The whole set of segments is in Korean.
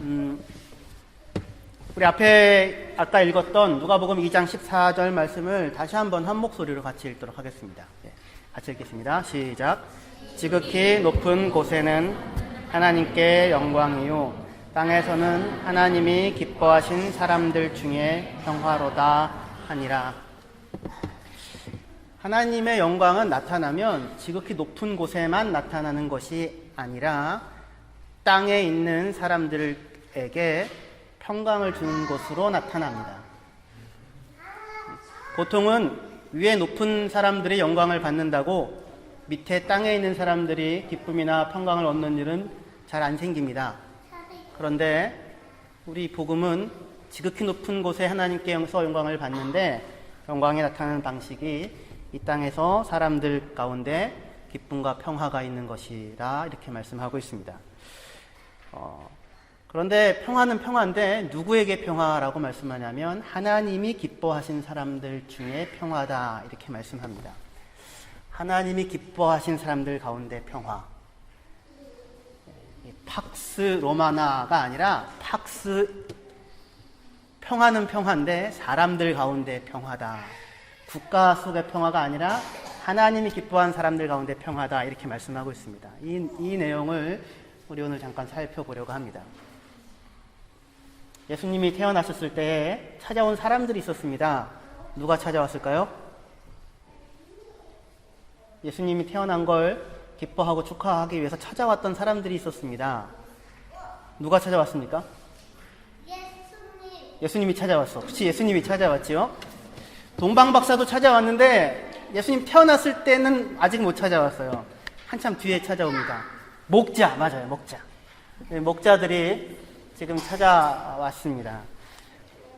음, 우리 앞에 아까 읽었던 누가복음 2장 14절 말씀을 다시 한번 한 목소리로 같이 읽도록 하겠습니다. 예, 같이 읽겠습니다. 시작. 지극히 높은 곳에는 하나님께 영광이요 땅에서는 하나님이 기뻐하신 사람들 중에 평화로다 하니라. 하나님의 영광은 나타나면 지극히 높은 곳에만 나타나는 것이 아니라 땅에 있는 사람들 에게 평강을 주는 것으로 나타납니다. 보통은 위에 높은 사람들의 영광을 받는다고 밑에 땅에 있는 사람들이 기쁨이나 평강을 얻는 일은 잘 안 생깁니다. 그런데 우리 복음은 지극히 높은 곳에 하나님께서 영광을 받는데 영광이 나타나는 방식이 이 땅에서 사람들 가운데 기쁨과 평화가 있는 것이라 이렇게 말씀하고 있습니다. 어, 그런데 평화는 평화인데 누구에게 평화라고 말씀하냐면 하나님이 기뻐하신 사람들 중에 평화다 이렇게 말씀합니다. 하나님이 기뻐하신 사람들 가운데 평화. 이 팍스 로마나가 아니라 팍스 평화는 평화인데 사람들 가운데 평화다. 국가 속의 평화가 아니라 하나님이 기뻐한 사람들 가운데 평화다 이렇게 말씀하고 있습니다. 이, 이 내용을 우리 오늘 잠깐 살펴보려고 합니다. 예수님이 태어나셨을 때 찾아온 사람들이 있었습니다. 누가 찾아왔을까요? 예수님이 태어난 걸 기뻐하고 축하하기 위해서 찾아왔던 사람들이 있었습니다. 누가 찾아왔습니까? 예수님 예수님이 찾아왔어. 그치, 예수님이 찾아왔지요? 동방박사도 찾아왔는데 예수님 태어났을 때는 아직 못 찾아왔어요. 한참 뒤에 찾아옵니다. 목자, 맞아요, 목자. 네, 목자들이 지금 찾아왔습니다.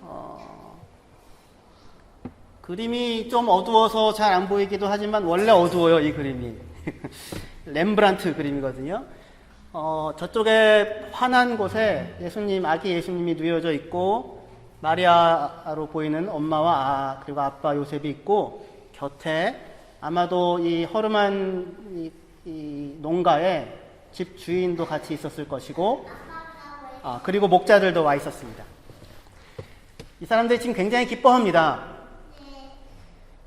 어, 그림이 좀 어두워서 잘 안 보이기도 하지만 원래 어두워요, 이 그림이. 렘브란트 그림이거든요. 어, 저쪽에 환한 곳에 예수님, 아기 예수님이 누워져 있고, 마리아로 보이는 엄마와 아, 그리고 아빠 요셉이 있고, 곁에 아마도 이 허름한 이, 이 농가에 집 주인도 같이 있었을 것이고, 아, 그리고 목자들도 와 있었습니다. 이 사람들이 지금 굉장히 기뻐합니다.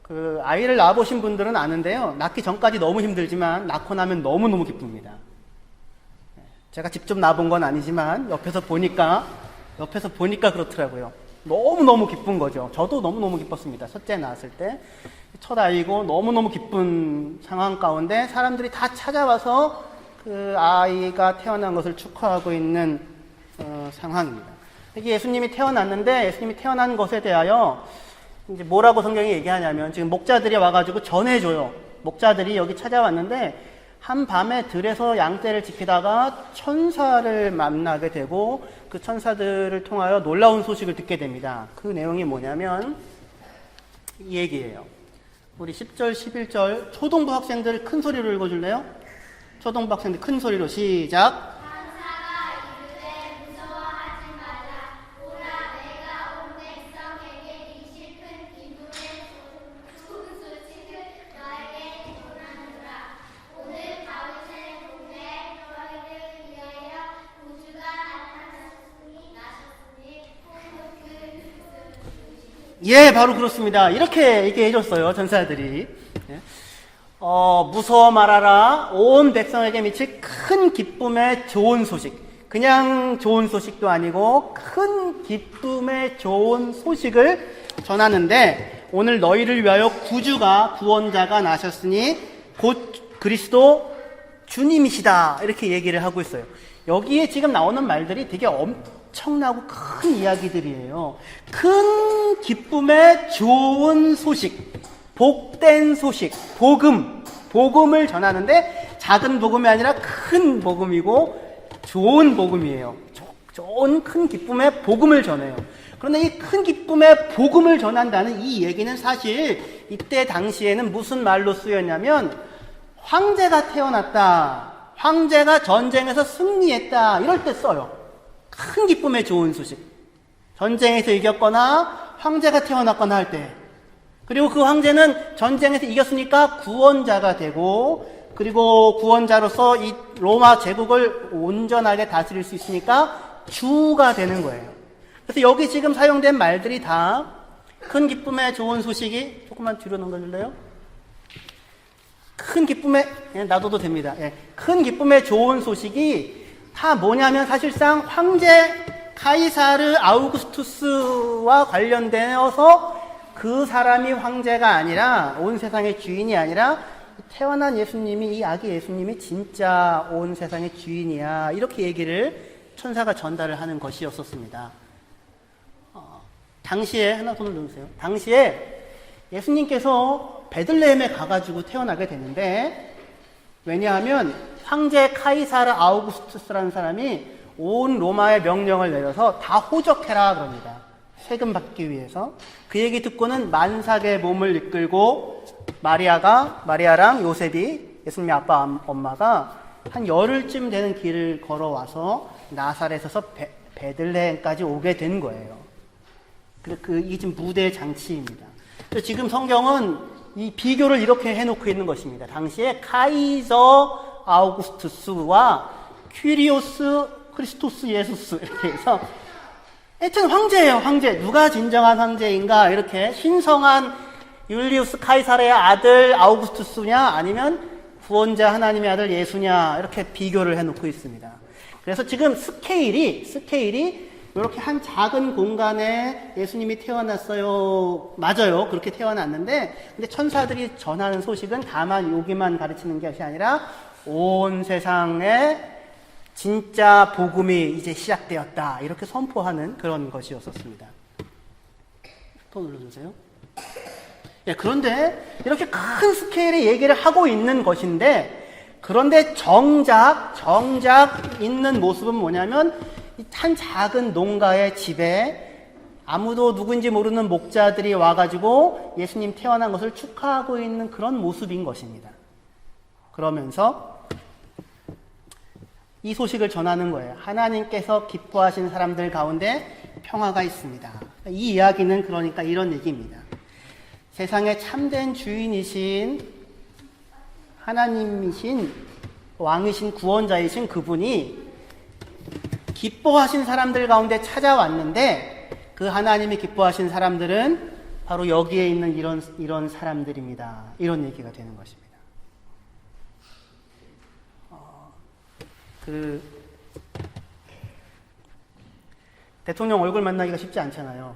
그 아이를 낳아보신 분들은 아는데요. 낳기 전까지 너무 힘들지만 낳고 나면 너무너무 기쁩니다. 제가 직접 낳아본 건 아니지만 옆에서 보니까 옆에서 보니까 그렇더라고요. 너무너무 기쁜 거죠. 저도 너무너무 기뻤습니다. 첫째 낳았을 때. 첫 아이고 너무너무 기쁜 상황 가운데 사람들이 다 찾아와서 그 아이가 태어난 것을 축하하고 있는 어, 상황입니다. 여기 예수님이 태어났는데 예수님이 태어난 것에 대하여 이제 뭐라고 성경이 얘기하냐면 지금 목자들이 와가지고 전해줘요. 목자들이 여기 찾아왔는데 한 밤에 들에서 양떼를 지키다가 천사를 만나게 되고 그 천사들을 통하여 놀라운 소식을 듣게 됩니다. 그 내용이 뭐냐면 이 얘기예요. 우리 10절, 11절 초등부 학생들 큰 소리로 읽어줄래요? 초등부 학생들 큰 소리로 시작. 예, 바로 그렇습니다. 이렇게 얘기해 줬어요, 전사들이. 예. 어, 무서워 말아라. 온 백성에게 미칠 큰 기쁨의 좋은 소식. 그냥 좋은 소식도 아니고 큰 기쁨의 좋은 소식을 전하는데 오늘 너희를 위하여 구주가 구원자가 나셨으니 곧 그리스도 주님이시다. 이렇게 얘기를 하고 있어요. 여기에 지금 나오는 말들이 되게 엄 청나고 큰 이야기들이에요. 큰 기쁨의 좋은 소식, 복된 소식, 복음, 복음을 전하는데 작은 복음이 아니라 큰 복음이고 좋은 복음이에요. 조- 좋은 큰 기쁨의 복음을 전해요. 그런데 이 큰 기쁨의 복음을 전한다는 이 얘기는 사실 이때 당시에는 무슨 말로 쓰였냐면 황제가 태어났다. 황제가 전쟁에서 승리했다. 이럴 때 써요. 큰 기쁨의 좋은 소식. 전쟁에서 이겼거나 황제가 태어났거나 할 때. 그리고 그 황제는 전쟁에서 이겼으니까 구원자가 되고 그리고 구원자로서 이 로마 제국을 온전하게 다스릴 수 있으니까 주가 되는 거예요. 그래서 여기 지금 사용된 말들이 다 큰 기쁨의 좋은 소식이 조금만 뒤로 넘겨줄래요? 큰 기쁨의 예, 놔둬도 됩니다. 예, 큰 기쁨의 좋은 소식이 다 뭐냐면 사실상 황제 카이사르 아우구스투스와 관련되어서 그 사람이 황제가 아니라 온 세상의 주인이 아니라 태어난 예수님이 이 아기 예수님이 진짜 온 세상의 주인이야 이렇게 얘기를 천사가 전달을 하는 것이었었습니다. 어, 당시에 하나 손을 넣으세요. 당시에 예수님께서 베들레헴에 가가지고 태어나게 되는데 왜냐하면 황제 카이사르 아우구스투스라는 사람이 온 로마의 명령을 내려서 다 호적해라 그럽니다. 세금 받기 위해서 그 얘기 듣고는 만삭의 몸을 이끌고 마리아가 마리아랑 요셉이 예수님의 아빠 엄- 엄마가 한 열흘쯤 되는 길을 걸어와서 나사렛에서 베, 베들레헴까지 오게 된 거예요. 그, 그, 지금 무대 장치입니다. 그래서 지금 성경은 이 비교를 이렇게 해놓고 있는 것입니다. 당시에 카이저 아우구스투스와 퀴리오스 크리스토스 예수스 이렇게 해서 하여튼 황제예요, 황제. 누가 진정한 황제인가? 이렇게 신성한 율리우스 카이사르의 아들 아우구스투스냐? 아니면 구원자 하나님의 아들 예수냐? 이렇게 비교를 해놓고 있습니다. 그래서 지금 스케일이, 스케일이 이렇게 한 작은 공간에 예수님이 태어났어요. 맞아요. 그렇게 태어났는데, 근데 천사들이 전하는 소식은 다만 여기만 가르치는 것이 아니라 온 세상에 진짜 복음이 이제 시작되었다. 이렇게 선포하는 그런 것이었었습니다. 또 눌러주세요. 예, 그런데 이렇게 큰 스케일의 얘기를 하고 있는 것인데, 그런데 정작, 정작 있는 모습은 뭐냐면, 이한 작은 농가의 집에 아무도 누군지 모르는 목자들이 와가지고 예수님 태어난 것을 축하하고 있는 그런 모습인 것입니다. 그러면서 이 소식을 전하는 거예요. 하나님께서 기뻐하신 사람들 가운데 평화가 있습니다. 이 이야기는 그러니까 이런 얘기입니다. 세상의 참된 주인이신 하나님이신 왕이신 구원자이신 그분이 기뻐하신 사람들 가운데 찾아왔는데 그 하나님이 기뻐하신 사람들은 바로 여기에 있는 이런 이런 사람들입니다. 이런 얘기가 되는 것입니다. 그 대통령 얼굴 만나기가 쉽지 않잖아요.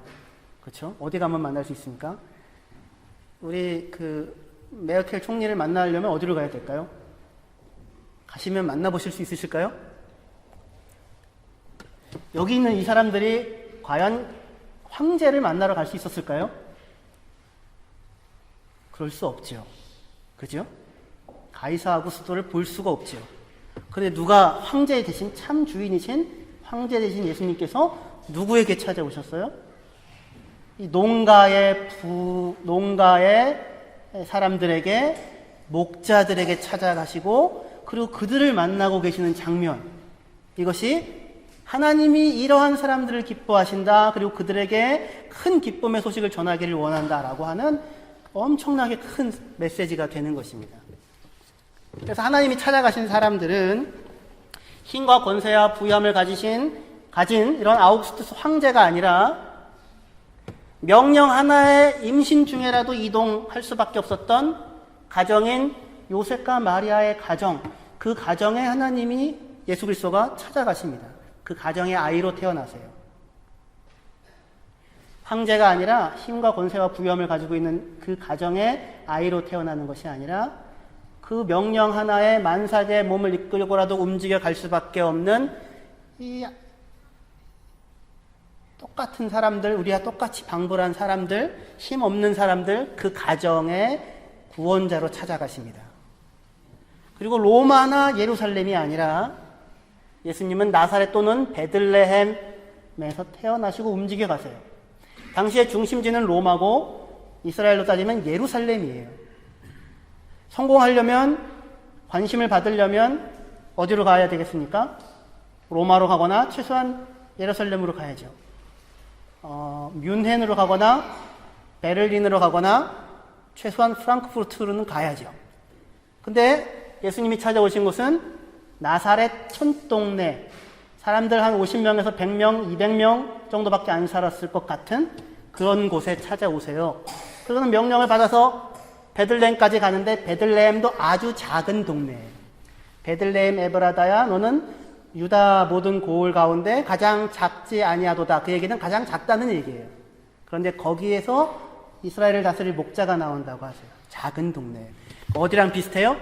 그렇죠? 어디 가면 만날 수 있습니까? 우리 그 메어켈 총리를 만나려면 어디로 가야 될까요? 가시면 만나보실 수 있으실까요? 여기 있는 이 사람들이 과연 황제를 만나러 갈 수 있었을까요? 그럴 수 없죠. 그죠? 가이사 아구스토를 볼 수가 없죠. 그런데 누가 황제 대신 참 주인이신 황제 대신 예수님께서 누구에게 찾아오셨어요? 이 농가의 부, 농가의 사람들에게, 목자들에게 찾아가시고, 그리고 그들을 만나고 계시는 장면. 이것이 하나님이 이러한 사람들을 기뻐하신다. 그리고 그들에게 큰 기쁨의 소식을 전하기를 원한다라고 하는 엄청나게 큰 메시지가 되는 것입니다. 그래서 하나님이 찾아가신 사람들은 힘과 권세와 부유함을 가지신 가진 이런 아우구스투스 황제가 아니라 명령 하나의 임신 중에라도 이동할 수밖에 없었던 가정인 요셉과 마리아의 가정 그 가정에 하나님이 예수 그리스도가 찾아가십니다. 그 가정의 아이로 태어나세요. 황제가 아니라 힘과 권세와 부유함을 가지고 있는 그 가정의 아이로 태어나는 것이 아니라 그 명령 하나에 만삭의 몸을 이끌고라도 움직여 갈 수밖에 없는 이 똑같은 사람들, 우리와 똑같이 방불한 사람들, 힘 없는 사람들, 그 가정의 구원자로 찾아가십니다. 그리고 로마나 예루살렘이 아니라 예수님은 나사렛 또는 베들레헴에서 태어나시고 움직여 가세요. 당시의 중심지는 로마고 이스라엘로 따지면 예루살렘이에요. 성공하려면 관심을 받으려면 어디로 가야 되겠습니까? 로마로 가거나 최소한 예루살렘으로 가야죠. 어, 뮌헨으로 가거나 베를린으로 가거나 최소한 프랑크푸르트로는 가야죠. 근데 예수님이 찾아오신 곳은 나사렛 촌동네 사람들 한 50명에서 100명, 200명 정도밖에 안 살았을 것 같은 그런 곳에 찾아오세요. 그러는 명령을 받아서 베들레헴까지 가는데 베들레헴도 아주 작은 동네예요. 베들레헴 에브라다야 너는 유다 모든 고을 가운데 가장 작지 아니하도다. 그 얘기는 가장 작다는 얘기예요. 그런데 거기에서 이스라엘을 다스릴 목자가 나온다고 하세요. 작은 동네. 어디랑 비슷해요?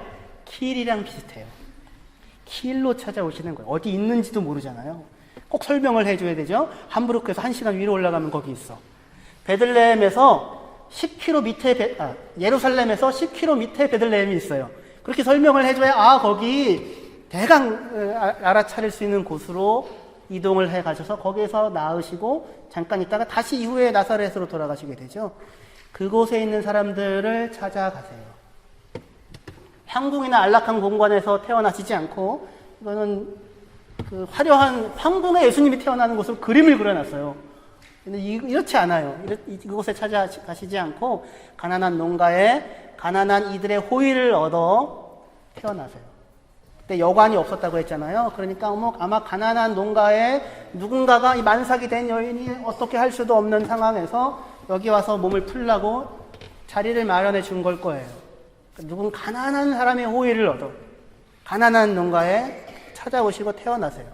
킬이랑 비슷해요. 킬로 찾아오시는 거예요. 어디 있는지도 모르잖아요. 꼭 설명을 해줘야 되죠. 함부르크에서 한 시간 위로 올라가면 거기 있어. 베들레헴에서 10km 밑에 베, 아, 예루살렘에서 10km 밑에 베들레헴이 있어요. 그렇게 설명을 해줘야 아 거기 대강 어, 아- 알아차릴 수 있는 곳으로 이동을 해 가셔서 거기에서 나으시고 잠깐 있다가 다시 이후에 나사렛으로 돌아가시게 되죠. 그곳에 있는 사람들을 찾아가세요. 황궁이나 안락한 공간에서 태어나시지 않고 이거는 그 화려한 황궁에 예수님이 태어나는 곳을 그림을 그려놨어요. 근데 이, 이렇지 않아요. 이곳에 찾아가시지 않고 가난한 농가에 가난한 이들의 호의를 얻어 태어나세요. 그때 여관이 없었다고 했잖아요. 그러니까 아마 가난한 농가에 누군가가 이 만삭이 된 여인이 어떻게 할 수도 없는 상황에서 여기 와서 몸을 풀라고 자리를 마련해 준 걸 거예요. 그러니까 누군 가난한 사람의 호의를 얻어 가난한 농가에 찾아오시고 태어나세요.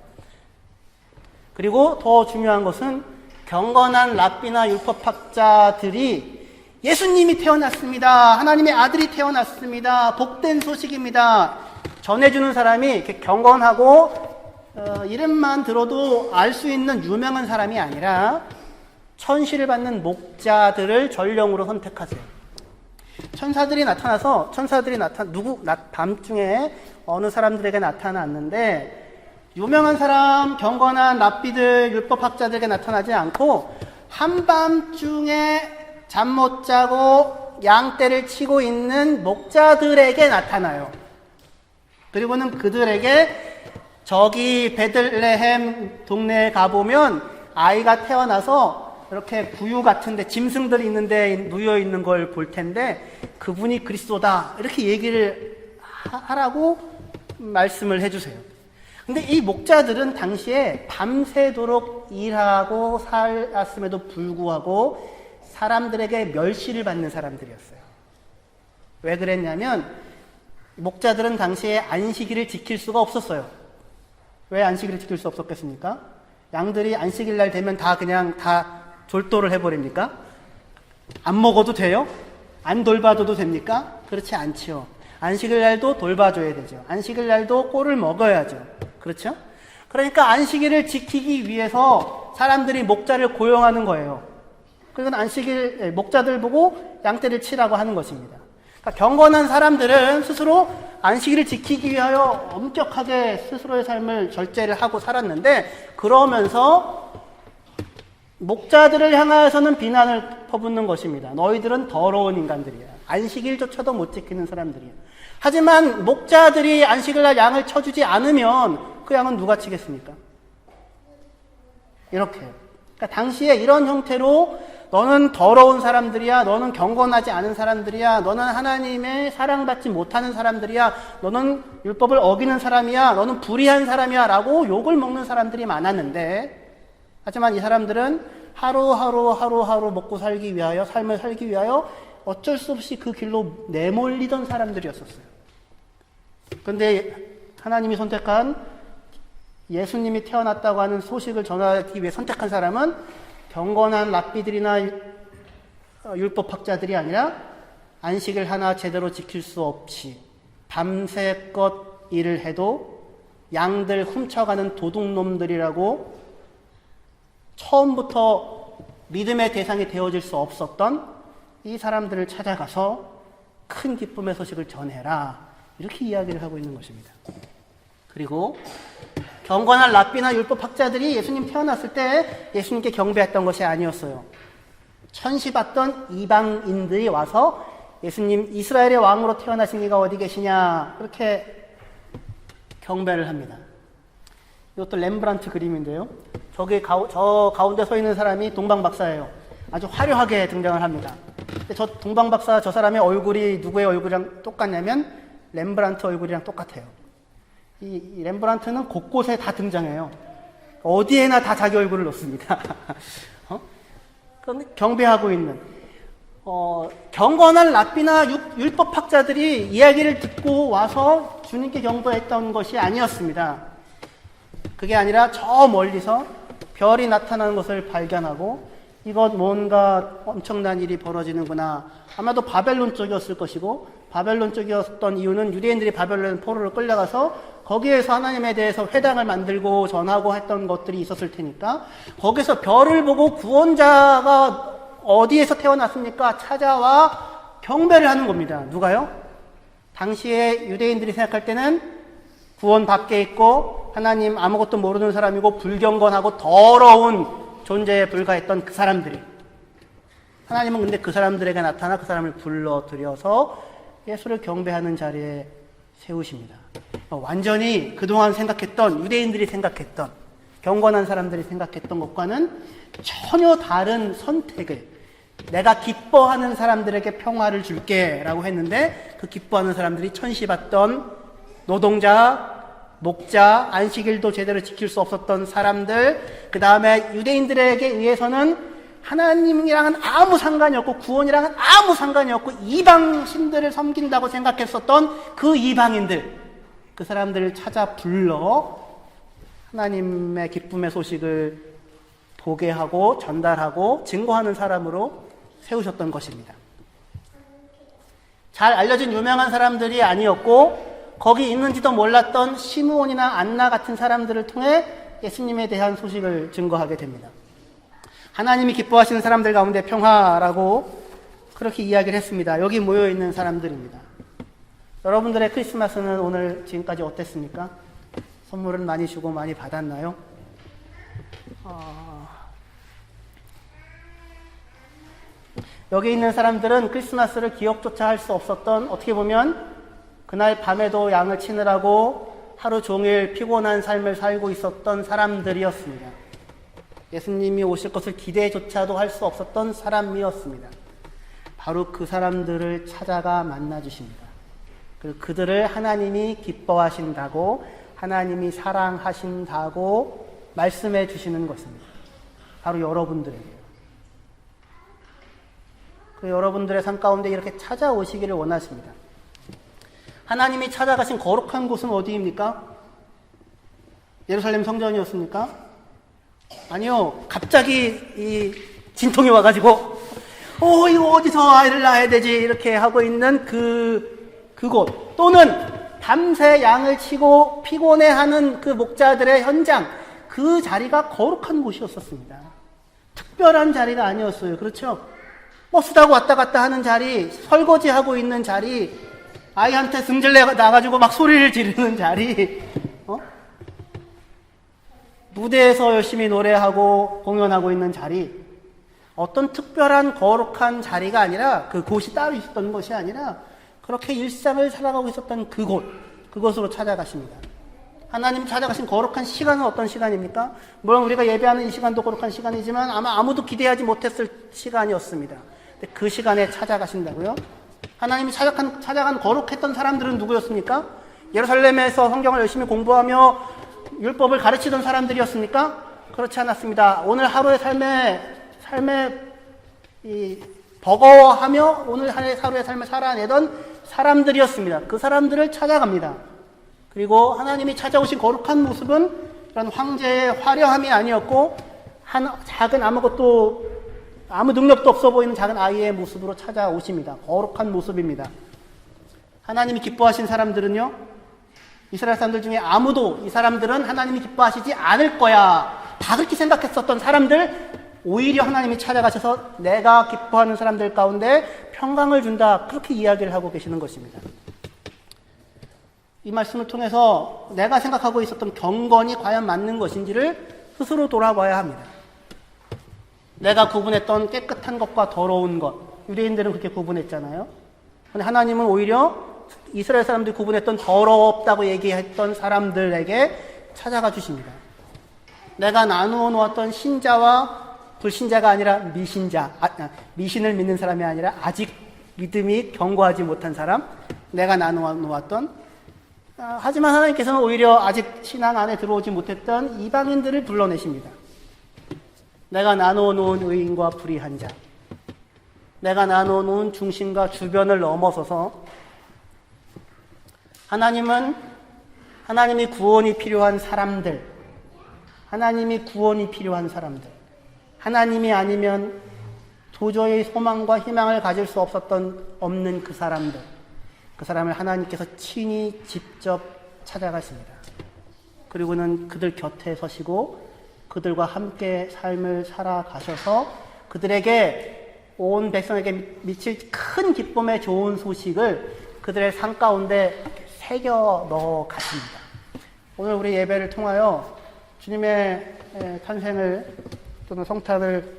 그리고 더 중요한 것은 경건한 랍비나 율법학자들이 예수님이 태어났습니다. 하나님의 아들이 태어났습니다. 복된 소식입니다. 전해주는 사람이 경건하고 어, 이름만 들어도 알 수 있는 유명한 사람이 아니라 천시를 받는 목자들을 전령으로 선택하세요. 천사들이 나타나서 천사들이 나타 누구 나, 밤중에 어느 사람들에게 나타났는데 유명한 사람 경건한 랍비들 율법학자들에게 나타나지 않고 한밤중에 잠 못 자고 양떼를 치고 있는 목자들에게 나타나요. 그리고는 그들에게 저기 베들레헴 동네에 가보면 아이가 태어나서 이렇게 구유 같은데 짐승들이 있는데 누워 있는 걸 볼 텐데 그분이 그리스도다 이렇게 얘기를 하- 하라고 말씀을 해주세요. 근데 이 목자들은 당시에 밤새도록 일하고 살았음에도 불구하고 사람들에게 멸시를 받는 사람들이었어요. 왜 그랬냐면 목자들은 당시에 안식일을 지킬 수가 없었어요. 왜 안식일을 지킬 수 없었겠습니까? 양들이 안식일 날 되면 다 그냥 다 졸도를 해버립니까? 안 먹어도 돼요? 안 돌봐줘도 됩니까? 그렇지 않지요. 안식일 날도 돌봐줘야 되죠. 안식일 날도 꼴을 먹어야죠. 그렇죠? 그러니까 안식일을 지키기 위해서 사람들이 목자를 고용하는 거예요. 그리고 안식일 예, 목자들 보고 양떼를 치라고 하는 것입니다. 그러니까 경건한 사람들은 스스로 안식일을 지키기 위하여 엄격하게 스스로의 삶을 절제를 하고 살았는데 그러면서 목자들을 향하여서는 비난을 퍼붓는 것입니다. 너희들은 더러운 인간들이야. 안식일조차도 못 지키는 사람들이야. 하지만 목자들이 안식일 날 양을 쳐주지 않으면 그 양은 누가 치겠습니까? 이렇게요. 그러니까 당시에 이런 형태로 너는 더러운 사람들이야, 너는 경건하지 않은 사람들이야, 너는 하나님의 사랑받지 못하는 사람들이야, 너는 율법을 어기는 사람이야, 너는 불의한 사람이야 라고 욕을 먹는 사람들이 많았는데, 하지만 이 사람들은 하루하루 하루하루 먹고 살기 위하여, 삶을 살기 위하여 어쩔 수 없이 그 길로 내몰리던 사람들이었었어요. 그런데 하나님이 선택한 예수님이 태어났다고 하는 소식을 전하기 위해 선택한 사람은 경건한 랍비들이나 율법학자들이 아니라 안식을 하나 제대로 지킬 수 없이 밤새껏 일을 해도 양들 훔쳐가는 도둑놈들이라고 처음부터 믿음의 대상이 되어질 수 없었던 이 사람들을 찾아가서 큰 기쁨의 소식을 전해라. 이렇게 이야기를 하고 있는 것입니다. 그리고 경건한 랍비나 율법 학자들이 예수님 태어났을 때 예수님께 경배했던 것이 아니었어요. 천시 받던 이방인들이 와서 예수님 이스라엘의 왕으로 태어나신 이가 어디 계시냐 그렇게 경배를 합니다. 이것도 렘브란트 그림인데요. 저기 가, 저 가운데 서 있는 사람이 동방 박사예요. 아주 화려하게 등장을 합니다. 근데 저 동방 박사 저 사람의 얼굴이 누구의 얼굴이랑 똑같냐면 렘브란트 얼굴이랑 똑같아요. 이, 이 렘브란트는 곳곳에 다 등장해요. 어디에나 다 자기 얼굴을 놓습니다. 어? 그런데 경배하고 있는 어, 경건한 랍비나 육- 율법학자들이 이야기를 듣고 와서 주님께 경배했던 것이 아니었습니다. 그게 아니라 저 멀리서 별이 나타나는 것을 발견하고 이것 뭔가 엄청난 일이 벌어지는구나. 아마도 바벨론 쪽이었을 것이고 바벨론 쪽이었던 이유는 유대인들이 바벨론 포로로 끌려가서 거기에서 하나님에 대해서 회당을 만들고 전하고 했던 것들이 있었을 테니까 거기서 별을 보고 구원자가 어디에서 태어났습니까? 찾아와 경배를 하는 겁니다. 누가요? 당시에 유대인들이 생각할 때는 구원 밖에 있고 하나님 아무것도 모르는 사람이고 불경건하고 더러운 존재에 불과했던 그 사람들이 하나님은 근데 그 사람들에게 나타나 그 사람을 불러들여서 예수를 경배하는 자리에 세우십니다. 어, 완전히 그동안 생각했던 유대인들이 생각했던 경건한 사람들이 생각했던 것과는 전혀 다른 선택을 내가 기뻐하는 사람들에게 평화를 줄게라고 했는데 그 기뻐하는 사람들이 천시받던 노동자, 목자, 안식일도 제대로 지킬 수 없었던 사람들, 그 다음에 유대인들에게 의해서는 하나님이랑은 아무 상관이 없고 구원이랑은 아무 상관이 없고 이방 신들을 섬긴다고 생각했었던 그 이방인들, 그 사람들을 찾아 불러 하나님의 기쁨의 소식을 보게 하고 전달하고 증거하는 사람으로 세우셨던 것입니다. 잘 알려진 유명한 사람들이 아니었고 거기 있는지도 몰랐던 시므온이나 안나 같은 사람들을 통해 예수님에 대한 소식을 증거하게 됩니다. 하나님이 기뻐하시는 사람들 가운데 평화라고 그렇게 이야기를 했습니다. 여기 모여 있는 사람들입니다. 여러분들의 크리스마스는 오늘 지금까지 어땠습니까? 선물은 많이 주고 많이 받았나요? 어, 여기 있는 사람들은 크리스마스를 기억조차 할 수 없었던 어떻게 보면 그날 밤에도 양을 치느라고 하루 종일 피곤한 삶을 살고 있었던 사람들이었습니다. 예수님이 오실 것을 기대조차도 할 수 없었던 사람이었습니다. 바로 그 사람들을 찾아가 만나 주십니다. 그리고 그들을 하나님이 기뻐하신다고 하나님이 사랑하신다고 말씀해 주시는 것입니다. 바로 여러분들에게. 그 여러분들의 삶 가운데 이렇게 찾아오시기를 원하십니다. 하나님이 찾아가신 거룩한 곳은 어디입니까? 예루살렘 성전이었습니까? 아니요. 갑자기 이 진통이 와가지고, 어, 이거 어디서 아이를 낳아야 되지? 이렇게 하고 있는 그, 그곳. 또는 밤새 양을 치고 피곤해하는 그 목자들의 현장. 그 자리가 거룩한 곳이었었습니다. 특별한 자리가 아니었어요. 그렇죠? 버스 타고 왔다 갔다 하는 자리, 설거지 하고 있는 자리, 아이한테 승질내 나가지고 막 소리를 지르는 자리, 어? 무대에서 열심히 노래하고 공연하고 있는 자리, 어떤 특별한 거룩한 자리가 아니라 그 곳이 따로 있었던 것이 아니라 그렇게 일상을 살아가고 있었던 그곳, 그곳으로 찾아가십니다. 하나님 찾아가신 거룩한 시간은 어떤 시간입니까? 물론 우리가 예배하는 이 시간도 거룩한 시간이지만 아마 아무도 기대하지 못했을 시간이었습니다. 그 시간에 찾아가신다고요? 하나님이 찾아간, 찾아간 거룩했던 사람들은 누구였습니까? 예루살렘에서 성경을 열심히 공부하며 율법을 가르치던 사람들이었습니까? 그렇지 않았습니다. 오늘 하루의 삶에, 삶에, 이, 버거워하며 오늘 하루의 삶을 살아내던 사람들이었습니다. 그 사람들을 찾아갑니다. 그리고 하나님이 찾아오신 거룩한 모습은 그런 황제의 화려함이 아니었고, 한 작은 아무것도 아무 능력도 없어 보이는 작은 아이의 모습으로 찾아오십니다. 거룩한 모습입니다. 하나님이 기뻐하신 사람들은요, 이스라엘 사람들 중에 아무도 이 사람들은 하나님이 기뻐하시지 않을 거야. 다 그렇게 생각했었던 사람들, 오히려 하나님이 찾아가셔서 내가 기뻐하는 사람들 가운데 평강을 준다. 그렇게 이야기를 하고 계시는 것입니다. 이 말씀을 통해서 내가 생각하고 있었던 경건이 과연 맞는 것인지를 스스로 돌아봐야 합니다. 내가 구분했던 깨끗한 것과 더러운 것. 유대인들은 그렇게 구분했잖아요. 근데 하나님은 오히려 이스라엘 사람들이 구분했던 더럽다고 얘기했던 사람들에게 찾아가 주십니다. 내가 나누어 놓았던 신자와 불신자가 아니라 미신자, 아, 아, 미신을 믿는 사람이 아니라 아직 믿음이 견고하지 못한 사람, 내가 나누어 놓았던 아, 하지만 하나님께서는 오히려 아직 신앙 안에 들어오지 못했던 이방인들을 불러내십니다. 내가 나눠놓은 의인과 불의한 자, 내가 나눠놓은 중심과 주변을 넘어서서 하나님은 하나님이 구원이 필요한 사람들, 하나님이 구원이 필요한 사람들, 하나님이 아니면 도저히 소망과 희망을 가질 수 없었던 없는 그 사람들, 그 사람을 하나님께서 친히 직접 찾아가십니다. 그리고는 그들 곁에 서시고 그들과 함께 삶을 살아가셔서 그들에게 온 백성에게 미칠 큰 기쁨의 좋은 소식을 그들의 삶 가운데 새겨 넣어 가십니다. 오늘 우리 예배를 통하여 주님의 에, 탄생을 또는 성탄을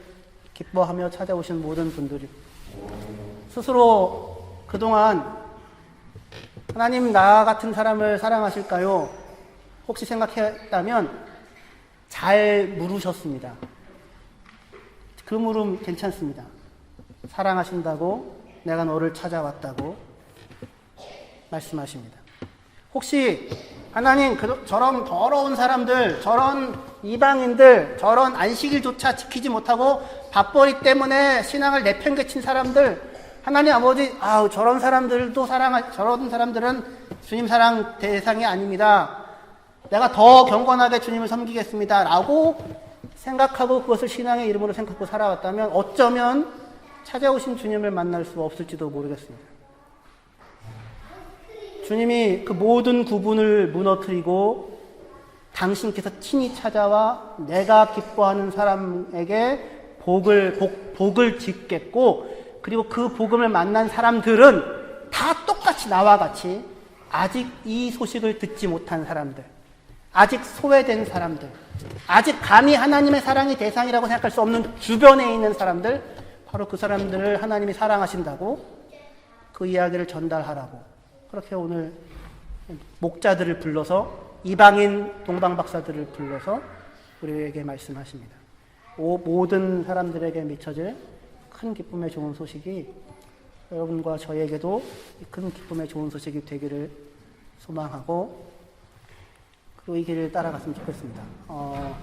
기뻐하며 찾아오신 모든 분들이 스스로 그동안 하나님 나 같은 사람을 사랑하실까요? 혹시 생각했다면 잘 물으셨습니다. 그 물음 괜찮습니다. 사랑하신다고 내가 너를 찾아왔다고 말씀하십니다. 혹시 하나님 그, 저런 더러운 사람들, 저런 이방인들, 저런 안식일조차 지키지 못하고 밥벌이 때문에 신앙을 내팽개친 사람들, 하나님 아버지, 아우 저런 사람들도 사랑, 저런 사람들은 주님 사랑 대상이 아닙니다. 내가 더 경건하게 주님을 섬기겠습니다.라고 생각하고 그것을 신앙의 이름으로 생각하고 살아왔다면 어쩌면 찾아오신 주님을 만날 수 없을지도 모르겠습니다. 주님이 그 모든 구분을 무너뜨리고 당신께서 친히 찾아와 내가 기뻐하는 사람에게 복을, 복, 복을 짓겠고 그리고 그 복음을 만난 사람들은 다 똑같이 나와 같이 아직 이 소식을 듣지 못한 사람들, 아직 소외된 사람들, 아직 감히 하나님의 사랑의 대상이라고 생각할 수 없는 주변에 있는 사람들, 바로 그 사람들을 하나님이 사랑하신다고 그 이야기를 전달하라고 그렇게 오늘 목자들을 불러서 이방인 동방 박사들을 불러서 우리에게 말씀하십니다. 오, 모든 사람들에게 미쳐질 큰 기쁨의 좋은 소식이 여러분과 저에게도 큰 기쁨의 좋은 소식이 되기를 소망하고 그 길을 따라갔으면 좋겠습니다. 어,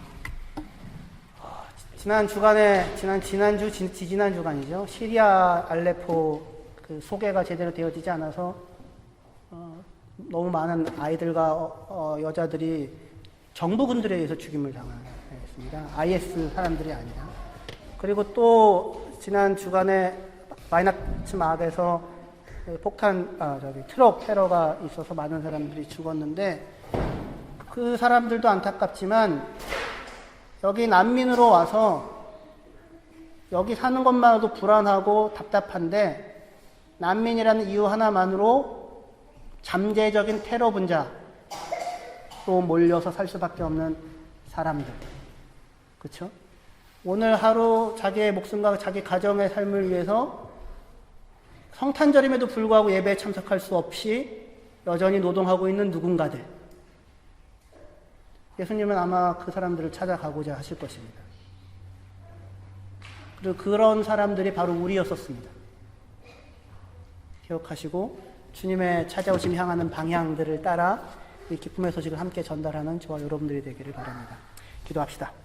어, 지난 주간에 지난 지난주 지, 지난 주간이죠. 시리아 알레포 그 소개가 제대로 되어지지 않아서 어, 너무 많은 아이들과 어, 어, 여자들이 정부군들에 의해서 죽임을 당했습니다. IS 사람들이 아니라. 그리고 또 지난 주간에 마이나츠 마을에서 폭탄, 아, 저기 트럭 테러가 있어서 많은 사람들이 죽었는데 그 사람들도 안타깝지만 여기 난민으로 와서 여기 사는 것만으로도 불안하고 답답한데 난민이라는 이유 하나만으로 잠재적인 테러 분자로 몰려서 살 수밖에 없는 사람들. 그렇죠? 오늘 하루 자기의 목숨과 자기 가정의 삶을 위해서 성탄절임에도 불구하고 예배에 참석할 수 없이 여전히 노동하고 있는 누군가들. 예수님은 아마 그 사람들을 찾아가고자 하실 것입니다. 그리고 그런 사람들이 바로 우리였었습니다. 기억하시고 주님의 찾아오심 향하는 방향들을 따라 이 기쁨의 소식을 함께 전달하는 저와 여러분들이 되기를 바랍니다. 기도합시다.